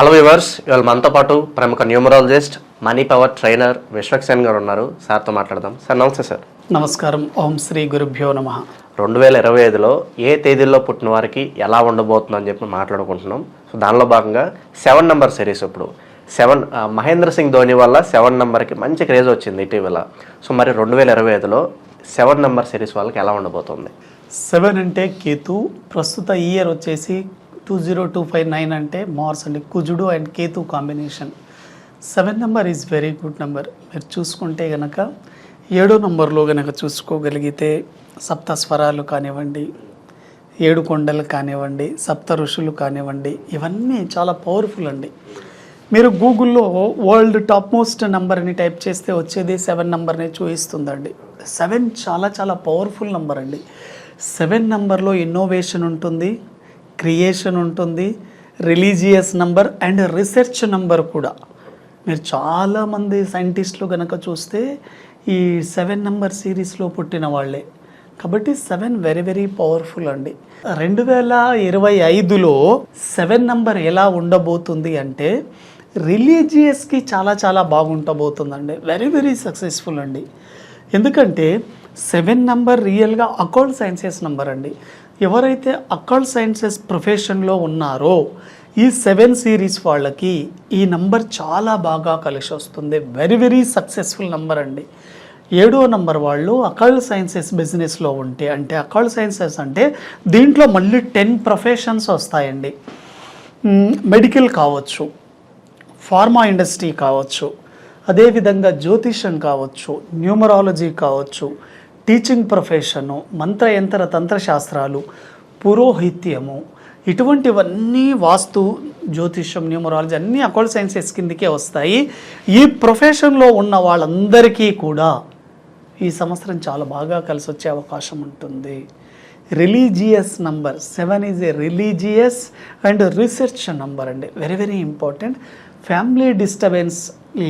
Hello viewers ఇవాళ మనతో పాటు ప్రముఖ numerologist money power trainer Vishwaksen garu ఉన్నారు. సార్తో మాట్లాడదాం. సార్ నమస్తే సార్. నమస్కారం. ఓం శ్రీ గురుభ్యో నమ. రెండు వేల ఇరవై ఐదులో ఏ తేదీల్లో పుట్టిన వారికి ఎలా ఉండబోతుందని చెప్పి మాట్లాడుకుంటున్నాం. సో దానిలో భాగంగా సెవెన్ నెంబర్ సిరీస్ ఇప్పుడు. సెవెన్ మహేంద్ర సింగ్ ధోని వల్ల సెవెన్ నెంబర్కి మంచి క్రేజ్ వచ్చింది ఇటీవల. సో మరి రెండు వేల ఇరవై ఐదులో సెవెన్ నెంబర్ సిరీస్ వాళ్ళకి ఎలా ఉండబోతుంది? సెవెన్ అంటే కేతు. ప్రస్తుత ఇయర్ వచ్చేసి two zero two five nine అంటే మార్స్ అండి కుజుడు and Ketu combination. Seven number is very good number. మీరు చూసుకుంటే కనుక ఏడో నెంబర్లో గనక చూసుకోగలిగితే సప్త స్వరాలు కానివ్వండి ఏడు కొండలు కానివ్వండి సప్త ఋషులు కానివ్వండి ఇవన్నీ చాలా పవర్ఫుల్ అండి. మీరు గూగుల్లో వరల్డ్ టాప్ మోస్ట్ నెంబర్ని టైప్ చేస్తే వచ్చేది సెవెన్ నెంబర్ని చూపిస్తుందండి. సెవెన్ చాలా చాలా పవర్ఫుల్ నెంబర్ అండి. సెవెన్ నెంబర్లో ఇన్నోవేషన్ ఉంటుంది. క్రియేషన్ ఉంటుంది religious number and research number కూడా. మీరు చాలామంది సైంటిస్టులు కనుక చూస్తే ఈ సెవెన్ నెంబర్ సిరీస్లో పుట్టిన వాళ్ళే. కాబట్టి సెవెన్ వెరీ వెరీ పవర్ఫుల్ అండి. రెండు వేల ఇరవై ఐదులో సెవెన్ నంబర్ ఎలా ఉండబోతుంది అంటే రిలీజియస్కి చాలా చాలా బాగుంటబోతుందండి. వెరీ వెరీ సక్సెస్ఫుల్ అండి. ఎందుకంటే సెవెన్ నంబర్ రియల్గా అకౌంట్ సైన్సెస్ నంబర్ అండి. ఎవరైతే అకౌంట్ సైన్సెస్ ప్రొఫెషన్లో ఉన్నారో ఈ సెవెన్ సిరీస్ వాళ్ళకి ఈ నంబర్ చాలా బాగా కలిసి వస్తుంది. వెరీ వెరీ సక్సెస్ఫుల్ నంబర్ అండి. ఏడో నంబర్ వాళ్ళు అకల్ట్ సైన్సెస్ బిజినెస్లో ఉంటే అంటే అకల్ట్ సైన్సెస్ అంటే దీంట్లో మళ్ళీ టెన్ ప్రొఫెషన్స్ వస్తాయండి. మెడికల్ కావచ్చు ఫార్మా ఇండస్ట్రీ కావచ్చు అదేవిధంగా జ్యోతిషం కావచ్చు న్యూమరాలజీ కావచ్చు టీచింగ్ ప్రొఫెషను మంత్రయంత్ర తంత్రశాస్త్రాలు పురోహిత్యము ఇటువంటివన్నీ వాస్తు జ్యోతిష్యం న్యూమరాలజీ అన్నీ అకౌంట్ సైన్సెస్ కిందకే వస్తాయి. ఈ ప్రొఫెషన్లో ఉన్న వాళ్ళందరికీ కూడా ఈ సంవత్సరం చాలా బాగా కలిసి వచ్చే అవకాశం ఉంటుంది. Religious number seven is a religious and research number అండి. Very very important family disturbance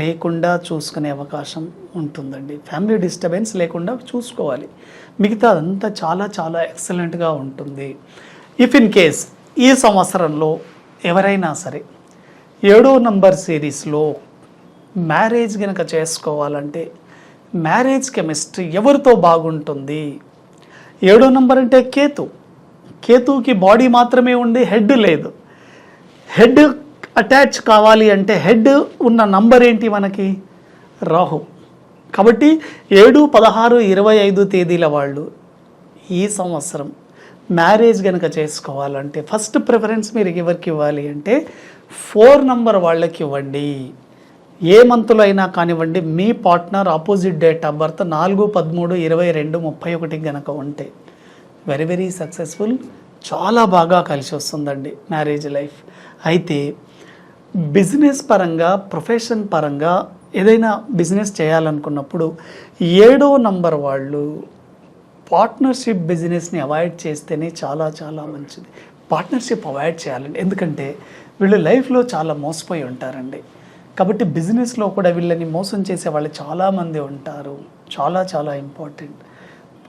లేకుండా చూసుకునే అవకాశం ఉంటుందండి. ఫ్యామిలీ డిస్టర్బెన్స్ లేకుండా చూసుకోవాలి. మిగతా అంతా చాలా చాలా ఎక్సలెంట్గా ఉంటుంది. ఇఫ్ ఇన్ కేస్ ఈ సంవత్సరంలో ఎవరైనా సరే ఏడో నంబర్ సిరీస్లో మ్యారేజ్ కనుక చేసుకోవాలంటే మ్యారేజ్ కెమిస్ట్రీ ఎవరితో బాగుంటుంది? ఏడో నంబర్ అంటే కేతు. కేతుకి బాడీ మాత్రమే ఉండి హెడ్ లేదు. హెడ్ అటాచ్ కావాలి అంటే హెడ్ ఉన్న నంబర్ ఏంటి మనకి? రాహు. కాబట్టి ఏడు పదహారు ఇరవై ఐదు తేదీల వాళ్ళు ఈ సంవత్సరం మ్యారేజ్ కనుక చేసుకోవాలంటే ఫస్ట్ ప్రిఫరెన్స్ మీరు ఎవరికి ఇవ్వాలి అంటే ఫోర్ నంబర్ వాళ్ళకి ఇవ్వండి. ఏ మంత్లో అయినా కానివ్వండి మీ partner opposite date of birth నాలుగు పదమూడు ఇరవై రెండు ముప్పై ఒకటి కనుక ఉంటే వెరీ వెరీ సక్సెస్ఫుల్ చాలా బాగా కలిసి వస్తుందండి మ్యారేజ్ లైఫ్ అయితే బిజినెస్ పరంగా ప్రొఫెషన్ పరంగా ఏదైనా బిజినెస్ చేయాలనుకున్నప్పుడు ఏడో నంబర్ వాళ్ళు పార్ట్నర్షిప్ బిజినెస్ని అవాయిడ్ చేస్తేనే చాలా చాలా మంచిది. పార్ట్నర్షిప్ అవాయిడ్ చేయాలండి. ఎందుకంటే వీళ్ళు లైఫ్లో చాలా మోసపోయి ఉంటారండి. కాబట్టి బిజినెస్లో కూడా వీళ్ళని మోసం చేసే వాళ్ళు చాలామంది ఉంటారు. చాలా చాలా ఇంపార్టెంట్.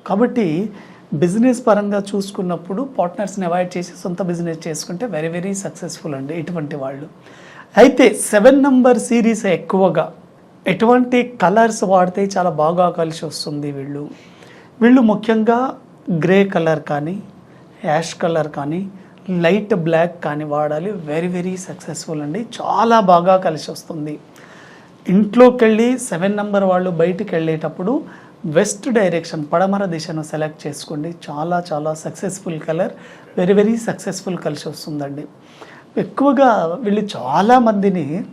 కాబట్టి బిజినెస్ పరంగా చూసుకున్నప్పుడు పార్ట్నర్స్ని అవాయిడ్ చేసి సొంత బిజినెస్ చేసుకుంటే వెరీ వెరీ సక్సెస్ఫుల్ అండి ఇటువంటి వాళ్ళు. అయితే సెవెన్ నంబర్ సిరీస్ ఎక్కువగా ఎటువంటి కలర్స్ వాడితే చాలా బాగా కలిసి వస్తుంది వీళ్ళు. వీళ్ళు ముఖ్యంగా గ్రే కలర్ కానీ యాష్ కలర్ కానీ లైట్ బ్లాక్ కానీ వాడాలి. వెరీ వెరీ సక్సెస్ఫుల్ అండి. చాలా బాగా కలిసి వస్తుంది. ఇంట్లోకి వెళ్ళి సెవెన్ నెంబర్ వాళ్ళు బయటికి వెళ్ళేటప్పుడు వెస్ట్ డైరెక్షన్ పడమర దిశను సెలెక్ట్ చేసుకోండి. చాలా చాలా successful colour very very successful కలిసి వస్తుందండి. ఎక్కువగా వీళ్ళు చాలామందిని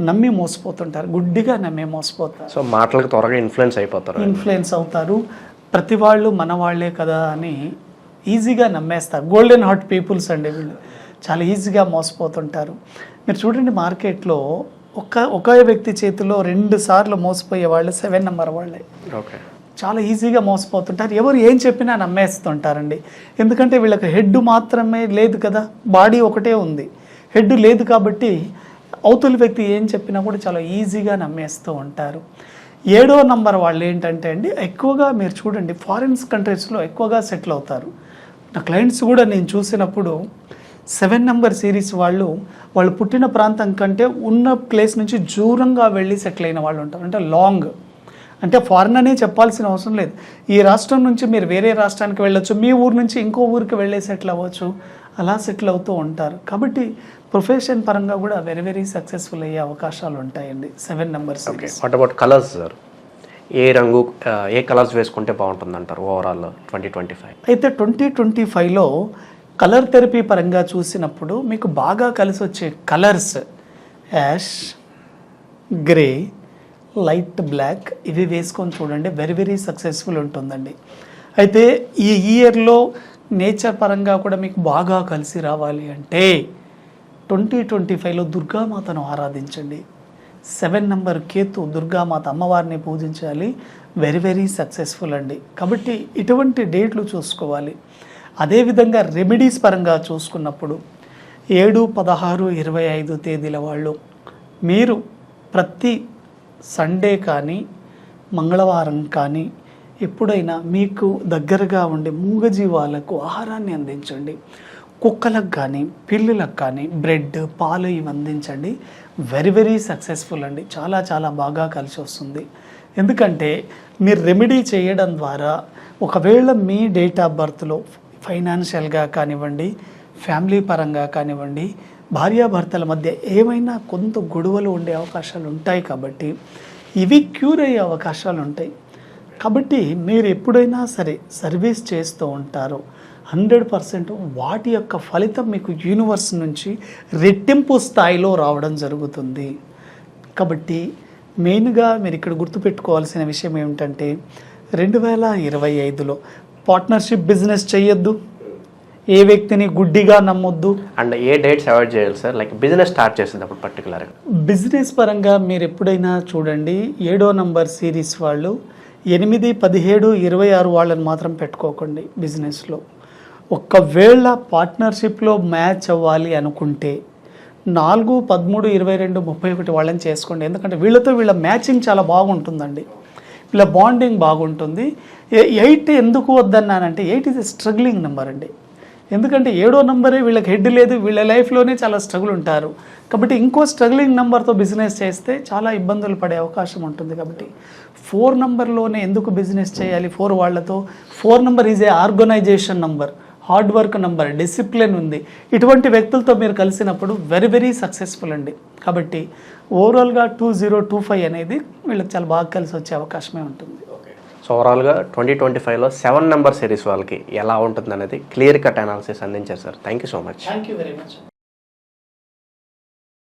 నమ్మి మోసపోతుంటారు గుడ్డిగా నమ్మి మోసపోతారు. సో మాటలకు త్వరగా ఇన్ఫ్లుయెన్స్ అయిపోతారు ఇన్ఫ్లుయెన్స్ అవుతారు. ప్రతి వాళ్ళు మన వాళ్ళే కదా అని ఈజీగా నమ్మేస్తారు. గోల్డెన్ హార్ట్ పీపుల్స్ అండి వీళ్ళు. చాలా ఈజీగా మోసపోతుంటారు. మీరు చూడండి మార్కెట్లో ఒక ఒకే వ్యక్తి చేతిలో రెండు సార్లు మోసపోయే వాళ్ళు సెవెన్ నెంబర్ వాళ్ళే. ఓకే చాలా ఈజీగా మోసపోతుంటారు. ఎవరు ఏం చెప్పినా నమ్మేస్తుంటారండి. ఎందుకంటే వీళ్ళకి హెడ్ మాత్రమే లేదు కదా. బాడీ ఒకటే ఉంది. హెడ్ లేదు కాబట్టి అవతలి వ్యక్తి ఏం చెప్పినా కూడా చాలా ఈజీగా నమ్మేస్తూ ఉంటారు. ఏడో నంబర్ వాళ్ళు ఏంటంటే అండి ఎక్కువగా మీరు చూడండి ఫారిన్స్ కంట్రీస్లో ఎక్కువగా సెటిల్ అవుతారు. నా క్లయింట్స్ కూడా నేను చూసినప్పుడు సెవెన్ నెంబర్ సిరీస్ వాళ్ళు వాళ్ళు పుట్టిన ప్రాంతం కంటే ఉన్న ప్లేస్ నుంచి దూరంగా వెళ్ళి సెటిల్ అయిన వాళ్ళు ఉంటారు. అంటే లాంగ్ అంటే ఫారెన్ అనే చెప్పాల్సిన అవసరం లేదు. ఈ రాష్ట్రం నుంచి మీరు వేరే రాష్ట్రానికి వెళ్ళొచ్చు మీ ఊరు నుంచి ఇంకో ఊరికి వెళ్ళే సెటిల్ అవ్వచ్చు అలా సెటిల్ అవుతూ ఉంటారు. కాబట్టి ప్రొఫెషన్ పరంగా కూడా వెరీ వెరీ సక్సెస్ఫుల్ అయ్యే అవకాశాలు ఉంటాయండి. Seven number okay series what about colours sir ఏ రంగు ఏ కలర్స్ వేసుకుంటే బాగుంటుంది అంటారు ఓవరాల్ ట్వంటీ ట్వంటీ ఫైవ్ అయితే ట్వంటీ ట్వంటీ ఫైవ్లో కలర్ థెరపీ పరంగా చూసినప్పుడు మీకు బాగా కలిసి వచ్చే colours ash grey light black. ఇవి వేసుకొని చూడండి. వెరీ వెరీ సక్సెస్ఫుల్ ఉంటుందండి. అయితే ఈ ఇయర్లో నేచర్ పరంగా కూడా మీకు బాగా కలిసి రావాలి అంటే ట్వంటీ ట్వంటీ ఫైవ్లో దుర్గామాతను ఆరాధించండి. సెవెన్ నెంబర్ కేతు దుర్గామాత అమ్మవారిని పూజించాలి. వెరీ వెరీ సక్సెస్ఫుల్ అండి. కాబట్టి ఇటువంటి డేట్లు చూసుకోవాలి. అదేవిధంగా రెమెడీస్ పరంగా చూసుకున్నప్పుడు ఏడు పదహారు ఇరవై ఐదు తేదీల వాళ్ళు మీరు ప్రతి సండే కానీ మంగళవారం కానీ ఎప్పుడైనా మీకు దగ్గరగా ఉండే మూగజీవాలకు ఆహారాన్ని అందించండి. కుక్కలకు కానీ పిల్లులకు కానీ బ్రెడ్ పాలు ఇవి అందించండి. వెరీ వెరీ సక్సెస్ఫుల్ అండి. చాలా చాలా బాగా కలిసి వస్తుంది. ఎందుకంటే మీరు రెమెడీ చేయడం ద్వారా ఒకవేళ మీ డేట్ ఆఫ్ బర్త్లో ఫైనాన్షియల్గా కానివ్వండి ఫ్యామిలీ పరంగా కానివ్వండి భార్యాభర్తల మధ్య ఏమైనా కొంత గొడవలు ఉండే అవకాశాలు ఉంటాయి కాబట్టి ఇవి క్యూర్ అయ్యే అవకాశాలు ఉంటాయి. కాబట్టి మీరు ఎప్పుడైనా సరే సర్వీస్ చేస్తూ ఉంటారో. హండ్రెడ్ పర్సెంట్ వాటి యొక్క ఫలితం మీకు యూనివర్స్ నుంచి రెట్టింపు స్థాయిలో రావడం జరుగుతుంది. కాబట్టి మెయిన్గా మీరు ఇక్కడ గుర్తుపెట్టుకోవాల్సిన విషయం ఏమిటంటే రెండు వేల ఇరవై ఐదులో పార్ట్నర్షిప్ బిజినెస్ చేయొద్దు. ఏ వ్యక్తిని గుడ్డిగా నమ్మొద్దు. అండ్ ఏ డేట్స్ అవాయిడ్ చేయాలి సార్? లైక్ బిజినెస్ స్టార్ట్ చేసేటప్పుడు పర్టికులర్గా బిజినెస్ పరంగా మీరు ఎప్పుడైనా చూడండి ఏడో నంబర్ సిరీస్ వాళ్ళు ఎనిమిది పదిహేడు ఇరవై ఆరు వాళ్ళని మాత్రం పెట్టుకోకండి బిజినెస్లో. ఒక్కవేళ పార్ట్నర్షిప్లో మ్యాచ్ అవ్వాలి అనుకుంటే నాలుగు పదమూడు ఇరవై రెండు ముప్పై ఒకటి వాళ్ళని చేసుకోండి. ఎందుకంటే వీళ్ళతో వీళ్ళ మ్యాచింగ్ చాలా బాగుంటుందండి. వీళ్ళ బాండింగ్ బాగుంటుంది. ఎయిట్ ఎందుకు వద్దన్నానంటే ఎయిట్ ఇస్ స్ట్రగ్లింగ్ నెంబర్ అండి. ఎందుకంటే ఏడో నంబరే వీళ్ళకి హెడ్ లేదు వీళ్ళ లైఫ్లోనే చాలా స్ట్రగుల్ ఉంటారు. కాబట్టి ఇంకో స్ట్రగ్లింగ్ నెంబర్తో బిజినెస్ చేస్తే చాలా ఇబ్బందులు పడే అవకాశం ఉంటుంది కాబట్టి ఫోర్ నెంబర్లోనే ఎందుకు బిజినెస్ చేయాలి ఫోర్ వాళ్ళతో? Four number is a organization number hard work number discipline ఉంది. ఇటువంటి వ్యక్తులతో మీరు కలిసినప్పుడు వెరీ వెరీ సక్సెస్ఫుల్ అండి. కాబట్టి ఓవరాల్గా టూ జీరో టూ ఫైవ్ అనేది వీళ్ళకి చాలా బాగా కలిసి వచ్చే అవకాశమే ఉంటుంది. ఓవరాల్గా ట్వంటీ ట్వంటీ ఫైవ్లో సెవెన్ నెంబర్ సిరీస్ వాళ్ళకి ఎలా ఉంటుంది అనేది క్లియర్ కట్ అనాలిసిస్ అందించారు sir. Thank you so much. Thank you very much.